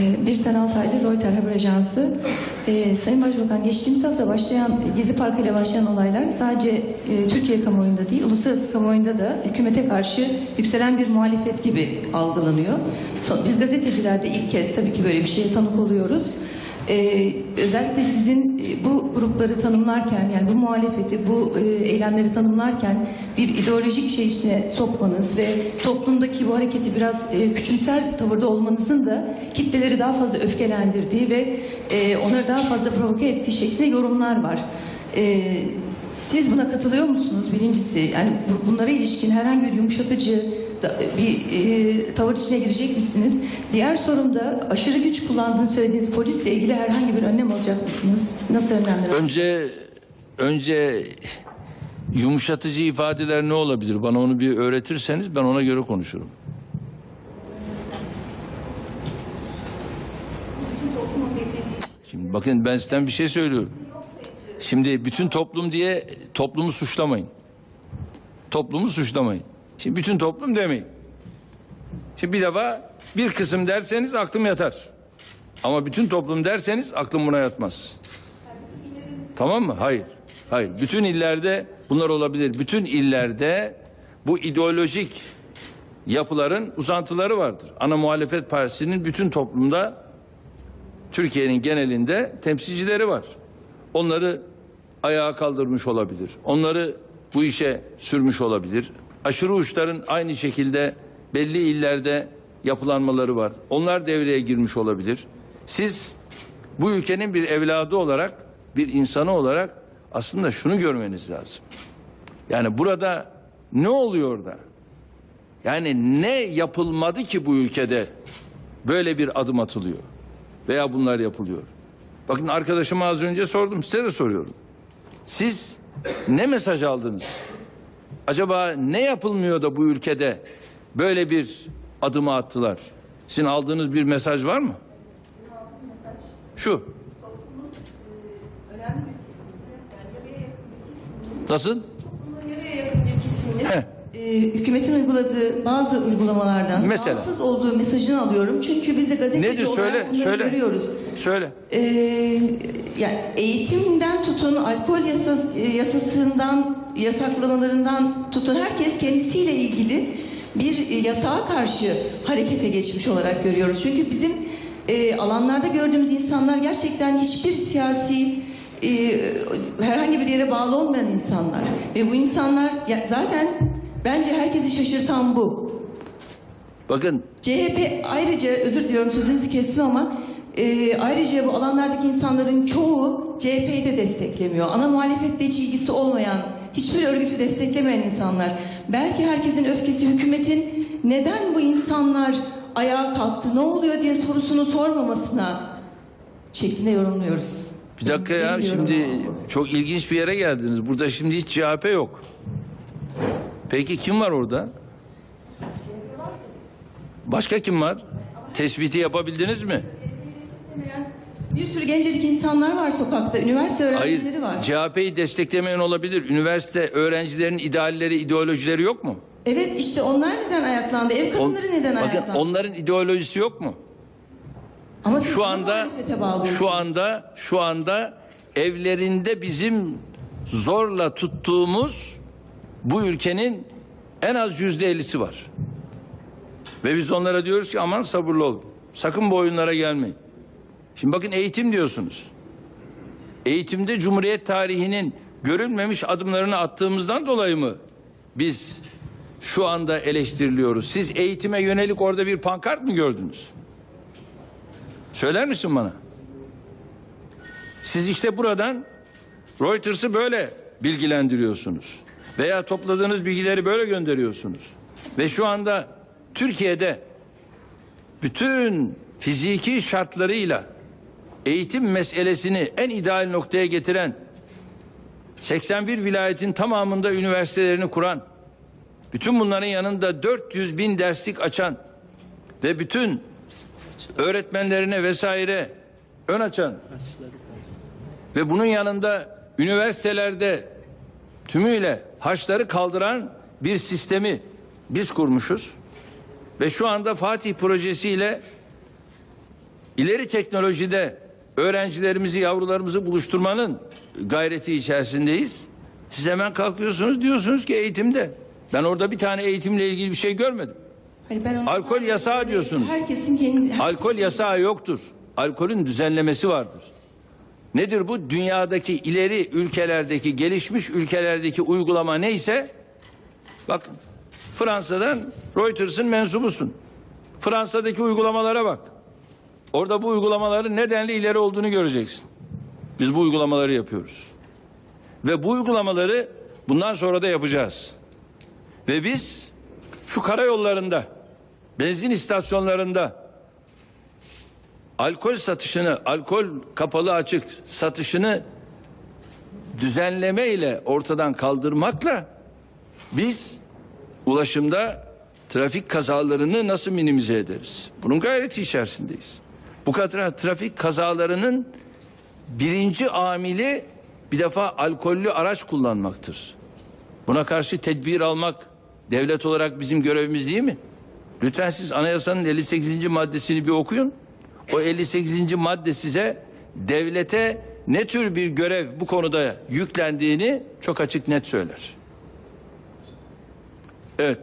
Ee, Bir Sen Altaylı Reuters Haber Ajansı. Ee, Sayın Başbakan geçtiğimiz hafta başlayan Gezi Parkı ile başlayan olaylar sadece e, Türkiye kamuoyunda değil uluslararası kamuoyunda da hükümete karşı yükselen bir muhalefet gibi algılanıyor. Biz gazeteciler de ilk kez tabii ki böyle bir şeye tanık oluyoruz. Ee, özellikle sizin e, bu grupları tanımlarken yani bu muhalefeti, bu e, eylemleri tanımlarken bir ideolojik şey içine sokmanız ve toplumdaki bu hareketi biraz e, küçümser tavırda olmanızın da kitleleri daha fazla öfkelendirdiği ve e, onları daha fazla provoke ettiği şeklinde yorumlar var. E, siz buna katılıyor musunuz? Birincisi yani bu- bunlara ilişkin herhangi bir yumuşatıcı bir e, tavır içine girecek misiniz? Diğer sorum da aşırı güç kullandığını söylediğiniz polisle ilgili herhangi bir önlem alacak mısınız? Nasıl önlemler? Önce önce yumuşatıcı ifadeler ne olabilir? Bana onu bir öğretirseniz ben ona göre konuşurum. Şimdi bakın ben sizden bir şey söylüyorum. Şimdi bütün toplum diye toplumu suçlamayın. Toplumu suçlamayın. Şimdi bütün toplum demeyin. Şimdi bir defa bir kısım derseniz aklım yatar. Ama bütün toplum derseniz aklım buna yatmaz. Tamam mı? Hayır. Hayır. Bütün illerde bunlar olabilir. Bütün illerde bu ideolojik yapıların uzantıları vardır. Ana muhalefet partisinin bütün toplumda Türkiye'nin genelinde temsilcileri var. Onları ayağa kaldırmış olabilir. Onları bu işe sürmüş olabilir. Aşırı uçların aynı şekilde belli illerde yapılanmaları var. Onlar devreye girmiş olabilir. Siz bu ülkenin bir evladı olarak, bir insanı olarak aslında şunu görmeniz lazım. Yani burada ne oluyor da? Yani ne yapılmadı ki bu ülkede böyle bir adım atılıyor veya bunlar yapılıyor? Bakın arkadaşıma az önce sordum, size de soruyorum. Siz ne mesaj aldınız? Acaba ne yapılmıyor da bu ülkede böyle bir adımı attılar? Sizin aldığınız bir mesaj var mı? Şu. Nasıl? Heh. e, hükümetin uyguladığı bazı uygulamalardan Mesela? rahatsız olduğu mesajını alıyorum. Çünkü biz de gazeteci Nedir? olarak Söyle, bunları söyle. görüyoruz. Söyle. Ee, yani eğitimden tutun, alkol yasas, e, yasasından, yasaklamalarından tutun herkes kendisiyle ilgili bir e, yasağa karşı harekete geçmiş olarak görüyoruz. Çünkü bizim e, alanlarda gördüğümüz insanlar gerçekten hiçbir siyasi e, herhangi bir yere bağlı olmayan insanlar. Ve bu insanlar ya, zaten bence herkesi şaşırtan bu. Bakın CHP ayrıca özür diliyorum sözünüzü kestim ama e, ayrıca bu alanlardaki insanların çoğu CHP'yi de desteklemiyor. Ana muhalefetle hiç ilgisi olmayan, hiçbir örgütü desteklemeyen insanlar. Belki herkesin öfkesi hükümetin neden bu insanlar ayağa kalktı, ne oluyor diye sorusunu sormamasına şeklinde yorumluyoruz. bir dakika ya Bilmiyorum şimdi çok ilginç bir yere geldiniz. Burada şimdi hiç CHP yok. Peki kim var orada? Başka kim var? Tespiti yapabildiniz mi? Bir sürü gencecik insanlar var sokakta, üniversite öğrencileri var. CHP'yi desteklemeyen olabilir. Üniversite öğrencilerin idealleri, ideolojileri yok mu? Evet işte onlar neden ayaklandı? Ev On- kadınları neden bakın ayaklandı? onların ideolojisi yok mu? Ama Şu anda şu anda şu anda evlerinde bizim zorla tuttuğumuz bu ülkenin en az yüzde ellisi var. Ve biz onlara diyoruz ki aman sabırlı olun. Sakın bu oyunlara gelmeyin. Şimdi bakın eğitim diyorsunuz. Eğitimde Cumhuriyet tarihinin görülmemiş adımlarını attığımızdan dolayı mı biz şu anda eleştiriliyoruz? Siz eğitime yönelik orada bir pankart mı gördünüz? Söyler misin bana? Siz işte buradan Reuters'ı böyle bilgilendiriyorsunuz. Veya topladığınız bilgileri böyle gönderiyorsunuz. Ve şu anda Türkiye'de bütün fiziki şartlarıyla eğitim meselesini en ideal noktaya getiren 81 vilayetin tamamında üniversitelerini kuran bütün bunların yanında 400 bin derslik açan ve bütün öğretmenlerine vesaire ön açan ve bunun yanında üniversitelerde tümüyle harçları kaldıran bir sistemi biz kurmuşuz. Ve şu anda Fatih projesiyle ileri teknolojide öğrencilerimizi, yavrularımızı buluşturmanın gayreti içerisindeyiz. Siz hemen kalkıyorsunuz diyorsunuz ki eğitimde. Ben orada bir tane eğitimle ilgili bir şey görmedim. Hayır, ben onu Alkol yasağı diyorsunuz. Herkesin kendi Alkol yasağı yoktur. Alkolün düzenlemesi vardır. Nedir bu? Dünyadaki ileri ülkelerdeki, gelişmiş ülkelerdeki uygulama neyse bakın Fransa'dan Reuters'ın mensubusun. Fransa'daki uygulamalara bak. Orada bu uygulamaların nedenli ileri olduğunu göreceksin. Biz bu uygulamaları yapıyoruz. Ve bu uygulamaları bundan sonra da yapacağız. Ve biz şu karayollarında, benzin istasyonlarında alkol satışını, alkol kapalı açık satışını düzenleme ile ortadan kaldırmakla biz ulaşımda trafik kazalarını nasıl minimize ederiz? Bunun gayreti içerisindeyiz. Bu kadar trafik kazalarının birinci amili bir defa alkollü araç kullanmaktır. Buna karşı tedbir almak devlet olarak bizim görevimiz değil mi? Lütfen siz anayasanın 58. maddesini bir okuyun. O 58. madde size devlete ne tür bir görev bu konuda yüklendiğini çok açık net söyler. Evet.